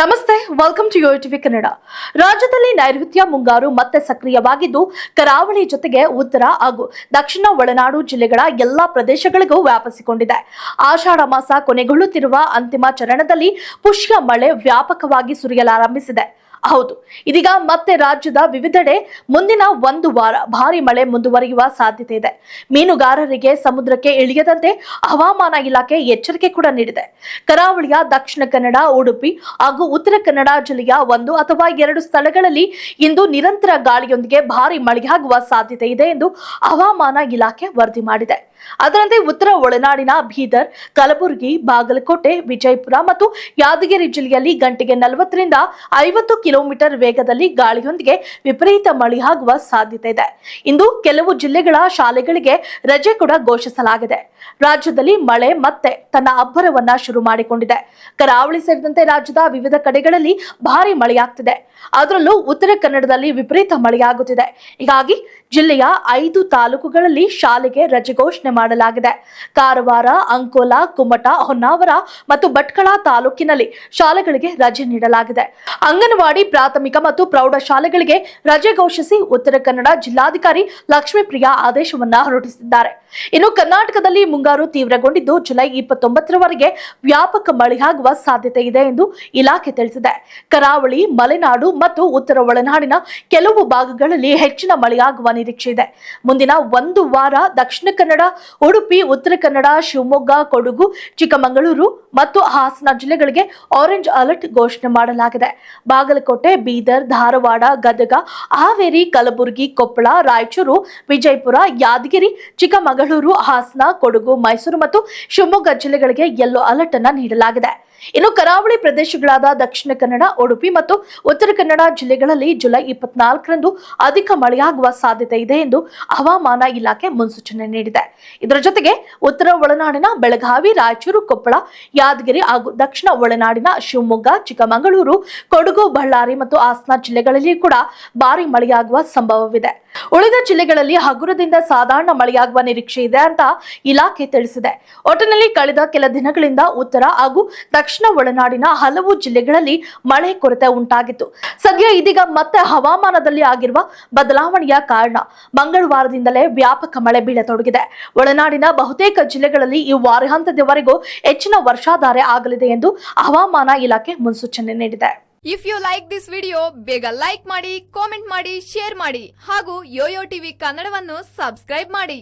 ನಮಸ್ತೆ welcome to TV Kannada ರಾಜ್ಯದಲ್ಲಿ ನೈಋತ್ಯ ಮುಂಗಾರು ಮತ್ತೆ ಸಕ್ರಿಯವಾಗಿದ್ದು, ಕರಾವಳಿ ಜೊತೆಗೆ ಉತ್ತರ ಹಾಗೂ ದಕ್ಷಿಣ ಒಳನಾಡು ಜಿಲ್ಲೆಗಳ ಎಲ್ಲಾ ಪ್ರದೇಶಗಳಿಗೂ ವ್ಯಾಪಿಸಿಕೊಂಡಿದೆ. ಆಷಾಢ ಮಾಸ ಕೊನೆಗೊಳ್ಳುತ್ತಿರುವ ಅಂತಿಮ ಚರಣದಲ್ಲಿ ಪುಷ್ಯ ಮಳೆ ವ್ಯಾಪಕವಾಗಿ ಸುರಿಯಲಾರಂಭಿಸಿದೆ. ಹೌದು, ಇದೀಗ ಮತ್ತೆ ರಾಜ್ಯದ ವಿವಿಧೆಡೆ ಮುಂದಿನ ಒಂದು ವಾರ ಭಾರಿ ಮಳೆ ಮುಂದುವರಿಯುವ ಸಾಧ್ಯತೆ ಇದೆ. ಮೀನುಗಾರರಿಗೆ ಸಮುದ್ರಕ್ಕೆ ಇಳಿಯದಂತೆ ಹವಾಮಾನ ಇಲಾಖೆ ಎಚ್ಚರಿಕೆ ಕೂಡ ನೀಡಿದೆ. ಕರಾವಳಿಯ ದಕ್ಷಿಣ ಕನ್ನಡ, ಉಡುಪಿ ಹಾಗೂ ಉತ್ತರ ಕನ್ನಡ ಜಿಲ್ಲೆಯ ಒಂದು ಅಥವಾ ಎರಡು ಸ್ಥಳಗಳಲ್ಲಿ ಇಂದು ನಿರಂತರ ಗಾಳಿಯೊಂದಿಗೆ ಭಾರಿ ಮಳೆಯಾಗುವ ಸಾಧ್ಯತೆ ಇದೆ ಎಂದು ಹವಾಮಾನ ಇಲಾಖೆ ವರದಿ ಮಾಡಿದೆ. ಅದರಂತೆ ಉತ್ತರ ಒಳನಾಡಿನ ಬೀದರ್, ಕಲಬುರಗಿ, ಬಾಗಲಕೋಟೆ, ವಿಜಯಪುರ ಮತ್ತು ಯಾದಗಿರಿ ಜಿಲ್ಲೆಯಲ್ಲಿ ಗಂಟೆಗೆ ನಲವತ್ತರಿಂದ ಐವತ್ತು ಕಿಲೋಮೀಟರ್ ವೇಗದಲ್ಲಿ ಗಾಳಿಯೊಂದಿಗೆ ವಿಪರೀತ ಮಳೆಯಾಗುವ ಸಾಧ್ಯತೆ ಇದೆ. ಇಂದು ಕೆಲವು ಜಿಲ್ಲೆಗಳ ಶಾಲೆಗಳಿಗೆ ರಜೆ ಕೂಡ ಘೋಷಿಸಲಾಗಿದೆ. ರಾಜ್ಯದಲ್ಲಿ ಮಳೆ ಮತ್ತೆ ತನ್ನ ಅಬ್ಬರವನ್ನ ಶುರು ಮಾಡಿಕೊಂಡಿದೆ. ಕರಾವಳಿ ಸೇರಿದಂತೆ ರಾಜ್ಯದ ವಿವಿಧ ಕಡೆಗಳಲ್ಲಿ ಭಾರಿ ಮಳೆಯಾಗ್ತಿದೆ. ಅದರಲ್ಲೂ ಉತ್ತರ ಕನ್ನಡದಲ್ಲಿ ವಿಪರೀತ ಮಳೆಯಾಗುತ್ತಿದೆ. ಹೀಗಾಗಿ ಜಿಲ್ಲೆಯ ಐದು ತಾಲೂಕುಗಳಲ್ಲಿ ಶಾಲೆಗೆ ರಜೆ ಘೋಷಣೆ ಮಾಡಲಾಗಿದೆ. ಕಾರವಾರ, ಅಂಕೋಲ, ಕುಮಟ, ಹೊನ್ನಾವರ ಮತ್ತು ಭಟ್ಕಳ ತಾಲೂಕಿನಲ್ಲಿ ಶಾಲೆಗಳಿಗೆ ರಜೆ ನೀಡಲಾಗಿದೆ. ಅಂಗನವಾಡಿ, ಪ್ರಾಥಮಿಕ ಮತ್ತು ಪ್ರೌಢ ಶಾಲೆಗಳಿಗೆ ರಜೆ ಘೋಷಿಸಿ ಉತ್ತರ ಕನ್ನಡ ಜಿಲ್ಲಾಧಿಕಾರಿ ಲಕ್ಷ್ಮೀಪ್ರಿಯಾ ಆದೇಶವನ್ನ ಹೊರಡಿಸಿದ್ದಾರೆ. ಇನ್ನು ಕರ್ನಾಟಕದಲ್ಲಿ ಮುಂಗಾರು ತೀವ್ರಗೊಂಡಿದ್ದು ಜುಲೈ ಇಪ್ಪತ್ತೊಂಬತ್ತರವರೆಗೆ ವ್ಯಾಪಕ ಮಳೆಯಾಗುವ ಸಾಧ್ಯತೆ ಇದೆ ಎಂದು ಇಲಾಖೆ ತಿಳಿಸಿದೆ. ಕರಾವಳಿ, ಮಲೆನಾಡು ಮತ್ತು ಉತ್ತರ ಒಳನಾಡಿನ ಕೆಲವು ಭಾಗಗಳಲ್ಲಿ ಹೆಚ್ಚಿನ ಮಳೆಯಾಗುವ ನಿರೀಕ್ಷೆ ಇದೆ. ಮುಂದಿನ ಒಂದು ವಾರ ದಕ್ಷಿಣ ಕನ್ನಡ, ಉಡುಪಿ, ಉತ್ತರ ಕನ್ನಡ, ಶಿವಮೊಗ್ಗ, ಕೊಡಗು, ಚಿಕ್ಕಮಗಳೂರು ಮತ್ತು ಹಾಸನ ಜಿಲ್ಲೆಗಳಿಗೆ ಆರೆಂಜ್ ಅಲರ್ಟ್ ಘೋಷಣೆ ಮಾಡಲಾಗಿದೆ. ಬಾಗಲಕೋಟೆ, ಬೀದರ್, ಧಾರವಾಡ, ಗದಗ, ಹಾವೇರಿ, ಕಲಬುರಗಿ, ಕೊಪ್ಪಳ, ರಾಯಚೂರು, ವಿಜಯಪುರ, ಯಾದಗಿರಿ, ಚಿಕ್ಕಮಗಳೂರು, ಹಾಸನ, ಕೊಡಗು, ಮೈಸೂರು ಮತ್ತು ಶಿವಮೊಗ್ಗ ಜಿಲ್ಲೆಗಳಿಗೆ ಯೆಲ್ಲೋ ಅಲರ್ಟ್ ಅನ್ನು ನೀಡಲಾಗಿದೆ. ಇನ್ನು ಕರಾವಳಿ ಪ್ರದೇಶಗಳಾದ ದಕ್ಷಿಣ ಕನ್ನಡ, ಉಡುಪಿ ಮತ್ತು ಉತ್ತರ ಕನ್ನಡ ಜಿಲ್ಲೆಗಳಲ್ಲಿ ಜುಲೈ ಇಪ್ಪತ್ನಾಲ್ಕರಂದು ಅಧಿಕ ಮಳೆಯಾಗುವ ಸಾಧ್ಯತೆ ಇದೆ ಎಂದು ಹವಾಮಾನ ಇಲಾಖೆ ಮುನ್ಸೂಚನೆ ನೀಡಿದೆ. ಇದರ ಜೊತೆಗೆ ಉತ್ತರ ಒಳನಾಡಿನ ಬೆಳಗಾವಿ, ರಾಯಚೂರು, ಕೊಪ್ಪಳ, ಯಾದಗಿರಿ ಹಾಗೂ ದಕ್ಷಿಣ ಒಳನಾಡಿನ ಶಿವಮೊಗ್ಗ, ಚಿಕ್ಕಮಗಳೂರು, ಕೊಡಗು, ಬಳ್ಳಾರಿ ಮತ್ತು ಹಾಸನ ಜಿಲ್ಲೆಗಳಲ್ಲಿ ಕೂಡ ಭಾರಿ ಮಳೆಯಾಗುವ ಸಂಭವವಿದೆ. ಉಳಿದ ಜಿಲ್ಲೆಗಳಲ್ಲಿ ಹಗುರದಿಂದ ಸಾಧಾರಣ ಮಳೆಯಾಗುವ ನಿರೀಕ್ಷೆ ಇದೆ ಅಂತ ಇಲಾಖೆ ತಿಳಿಸಿದೆ. ಒಟ್ಟಿನಲ್ಲಿ ಕಳೆದ ಕೆಲ ದಿನಗಳಿಂದ ಉತ್ತರ ಹಾಗೂ ದಕ್ಷಿಣ ಒಳನಾಡಿನ ಹಲವು ಜಿಲ್ಲೆಗಳಲ್ಲಿ ಮಳೆ ಕೊರತೆ ಉಂಟಾಗಿತ್ತು. ಸದ್ಯ ಇದೀಗ ಮತ್ತೆ ಹವಾಮಾನದಲ್ಲಿ ಆಗಿರುವ ಬದಲಾವಣೆಯ ಕಾರಣ ಮಂಗಳವಾರದಿಂದಲೇ ವ್ಯಾಪಕ ಮಳೆ ಬೀಳತೊಡಗಿದೆ. ಒಳನಾಡಿನ ಬಹುತೇಕ ಜಿಲ್ಲೆಗಳಲ್ಲಿ ಈ ವಾರಾಂತ್ಯದವರೆಗೂ ಹೆಚ್ಚಿನ ವರ್ಷಾಧಾರೆ ಆಗಲಿದೆ ಎಂದು ಹವಾಮಾನ ಇಲಾಖೆ ಮುನ್ಸೂಚನೆ ನೀಡಿದೆ. If you like this video ಬೇಗ ಲೈಕ್ ಮಾಡಿ ಕಾಮೆಂಟ್ ಮಾಡಿ ಶೇರ್ ಮಾಡಿ ಹಾಗೂ ಯೋಯೋ ಟಿವಿ ಕನ್ನಡವನ್ನು ಸಬ್ಸ್ಕ್ರೈಬ್ ಮಾಡಿ.